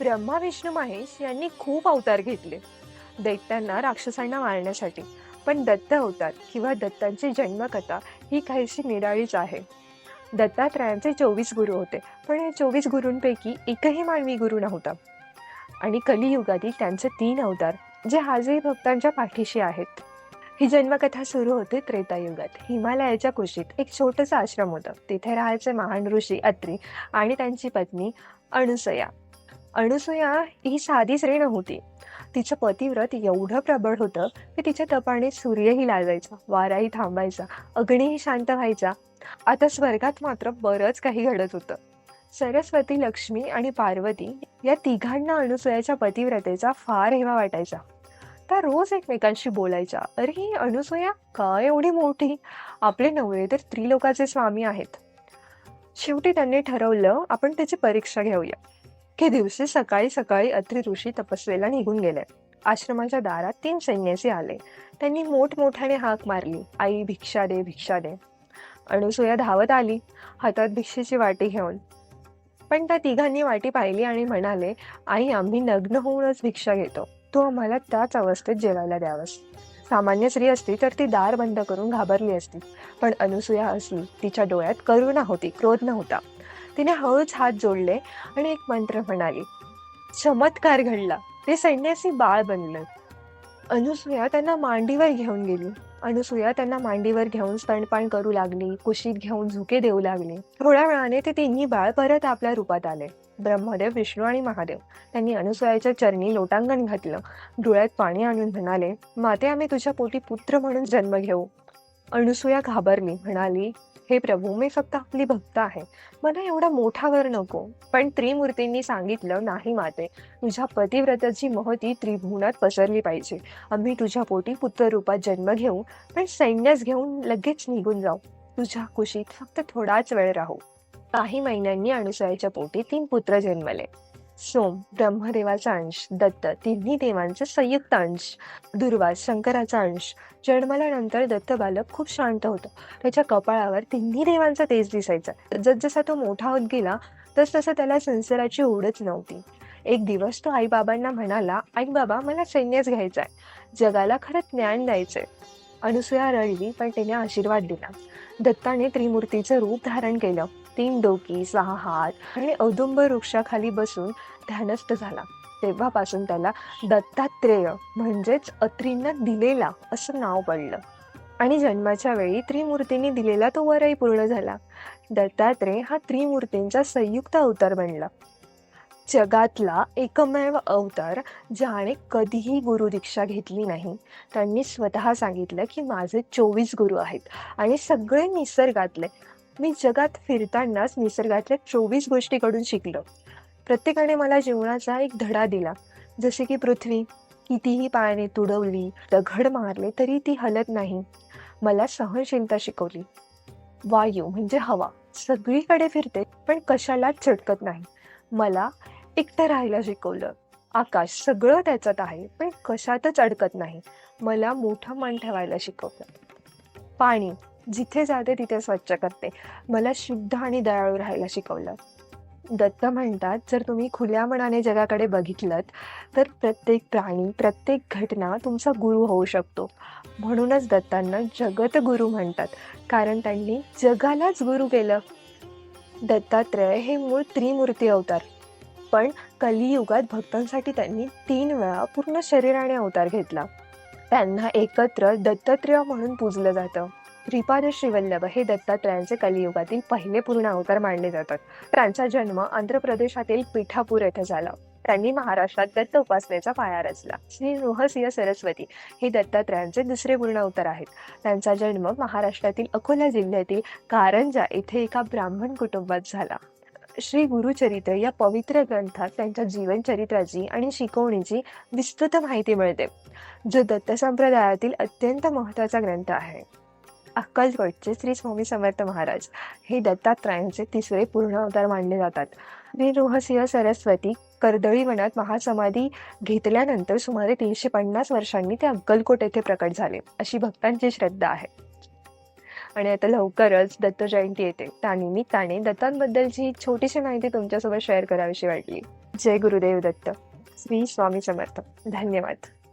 ब्रह्मा विष्णू महेश यांनी खूप अवतार घेतले. दैत्यांना राक्षसांना मारण्यासाठी. पण दत्त अवतार किंवा दत्तांची जन्मकथा ही काहीशी निराळीच आहे. दत्तात्रयांचे चोवीस गुरु होते पण या चोवीस गुरूंपैकी एकही मानवी गुरु नव्हता. आणि कलियुगातील त्यांचे तीन अवतार जे आजही भक्तांच्या पाठीशी आहेत. ही जन्मकथा सुरू होते त्रेतायुगात. हिमालयाच्या कुशीत एक छोटंसं आश्रम होतं. तिथे राहायचे महान ऋषी अत्री आणि त्यांची पत्नी अणुसया अनुसूया ही साधी स्त्री नव्हती. तिचं पतिव्रत एवढं प्रबळ होतं की तिच्या तपाने सूर्यही लाजायचा वाराही थांबायचा अग्नीही शांत व्हायचा. आता स्वर्गात मात्र बरंच काही घडत होतं. सरस्वती लक्ष्मी आणि पार्वती या तिघांना अनुसूयाच्या पतिव्रतेचा फार हेवा वाटायचा. त्या रोज एकमेकांशी बोलायच्या. अरे ही का काय एवढी मोठी? आपले नवरे तर त्रिलोकाचे स्वामी आहेत. शेवटी त्यांनी ठरवलं आपण त्याची परीक्षा घेऊया. की दिवशी सकाळी सकाळी अत्री ऋषी तपस्वेला निघून गेले. आश्रमाच्या दारात तीन सैन्यासी आले. त्यांनी मोठमोठ्याने हाक मारली. आई भिक्षा दे भिक्षा दे. अणुसुया धावत आली. हातात भिक्षेची वाटी घेऊन. पण त्या तिघांनी वाटी पाहिली आणि म्हणाले आई आम्ही नग्न होऊनच भिक्षा घेतो. तू आम्हाला त्याच अवस्थेत जेवायला द्यावंस. सामान्य स्त्री असती तर ती दार बंद करून घाबरली असती. पण अनुसुया असली तिच्या डोळ्यात करुणा होती क्रोध नव्हता. तिने हळूच हात जोडले आणि एक मंत्र म्हणाली चमत्कार घडला. ते सैन्यासी बाळ बनलं. अनुसुया त्यांना मांडीवर घेऊन गेली. अनुसुया त्यांना मांडीवर घेऊन स्तनपान करू लागली कुशीत घेऊन झुके देऊ लागली. थोड्या वेळाने ते तिन्ही बाळ परत आपल्या रूपात आले. ब्रह्मदेव विष्णू आणि महादेव. त्यांनी अनुसूयाच्या चरणी लोटांगण घातलं. डोळ्यात पाणी आणून म्हणाले माते आम्ही तुझ्या पोटी पुत्र म्हणून जन्म घेऊ. अनुसूया घाबरली म्हणाली हे प्रभू मी फक्त आपली भक्त आहे. मला एवढा मोठा वर नको. पण त्रिमूर्तींनी सांगितलं नाही माते तुझ्या पतिव्रताची महती त्रिभुवनात पसरली पाहिजे. आम्ही तुझ्या पोटी पुत्र रूपात जन्म घेऊ पण सैन्यास घेऊन लगेच निघून जाऊ. तुझ्या कुशीत फक्त थोडाच वेळ राहू. काही महिन्यांनी अनुसयाच्या पोटी तीन पुत्र जन्मले. सोम ब्रह्मदेवाचा अंश दत्त तिन्ही देवांचा संयुक्त अंश दुर्वास शंकराचा अंश. जन्मल्यानंतर दत्त बालक खूप शांत होतं. त्याच्या कपाळावर तिन्ही देवांचा तेज दिसायचा. जसजसा तो मोठा होत गेला तस तसं त्याला संसाराची ओढच नव्हती. एक दिवस तो आईबाबांना म्हणाला आई बाबा मला सैन्यच घ्यायचं आहे. जगाला खरंच ज्ञान द्यायचंय. अनुसया रडली पण तिने आशीर्वाद दिला. दत्ताने त्रिमूर्तीचं रूप धारण केलं. तीन डोकी सहा हात आणि औदुंब वृक्षाखाली बसून ध्यानस्थ झाला. तेव्हापासून त्याला दत्तात्रेय म्हणजेच अत्रींना दिलेला असं नाव पडलं. आणि जन्माच्या वेळी त्रिमूर्तींनी दिलेला तो वरही पूर्ण झाला. दत्तात्रेय हा त्रिमूर्तींचा संयुक्त अवतार बनला. जगातला एकमेव अवतार ज्याने कधीही गुरुदीक्षा घेतली नाही. त्यांनी स्वतः सांगितलं की माझे चोवीस गुरु आहेत आणि सगळे निसर्गातले मी जगात फिरतानाच निसर्गातल्या चोवीस गोष्टीकडून शिकलो. प्रत्येकाने मला जीवनाचा एक धडा दिला. जसे की पृथ्वी कितीही पायाने तुडवली दगड मारले तरी ती हलत नाही. मला सहनशीलता शिकवली. वायू म्हणजे हवा. सगळीकडे फिरते पण कशालाच झटकत नाही. मला एकटं राहायला शिकवलं. आकाश सगळं त्याच्यात आहे पण कशातच अडकत नाही. मला मोठं मन ठेवायला शिकवलं. पाणी. जिथे जाते तिथे स्वच्छ करते. मला शुद्ध आणि दयाळू राहायला शिकवलं. दत्त म्हणतात जर तुम्ही खुल्या मनाने जगाकडे बघितलं तर प्रत्येक प्राणी प्रत्येक घटना तुमचा गुरु होऊ शकतो. म्हणूनच दत्तांना जगत गुरु म्हणतात. कारण त्यांनी जगालाच गुरु केलं. दत्तात्रय हे मूळ त्रिमूर्ती अवतार. पण कलियुगात भक्तांसाठी त्यांनी तीन वेळा पूर्ण शरीराने अवतार घेतला. त्यांना एकत्र दत्तात्रेय म्हणून पूजलं जातं. श्रीपाद श्रीवल्लभ हे दत्तात्रयांचे कलियुगातील पहिले पूर्ण अवतार मानले जातात. त्यांचा जन्म आंध्र प्रदेशातील पिठापूर येथे झाला. त्यांनी महाराष्ट्रात दत्त उपासनेचा पाया रचला. श्री रोहसिंह सरस्वती हे दत्तात्रयांचे दुसरे पूर्ण अवतार आहेत. त्यांचा जन्म महाराष्ट्रातील अकोला जिल्ह्यातील कारंजा येथे एका ब्राह्मण कुटुंबात झाला. श्री गुरुचरित्र या पवित्र ग्रंथात त्यांच्या जीवनचरित्राची आणि शिकवणीची विस्तृत माहिती मिळते जो दत्त संप्रदायातील अत्यंत महत्त्वाचा ग्रंथ आहे. अक्कलकोटचे श्री स्वामी समर्थ महाराज हे दत्तात्रयांचे तिसरे पूर्ण अवतार मानले जातात. श्री सरस्वती कर्दळी वनात महासमाधी घेतल्यानंतर सुमारे तीनशे पन्नास वर्षांनी ते अक्कलकोट येथे प्रकट झाले अशी भक्तांची श्रद्धा आहे. आणि आता लवकरच दत्त जयंती येते. त्यानिमित्ताने दत्तांबद्दलची छोटीशी माहिती तुमच्यासोबत शेअर करावीशी वाटली. जय गुरुदेव दत्त. श्री स्वामी समर्थ. धन्यवाद.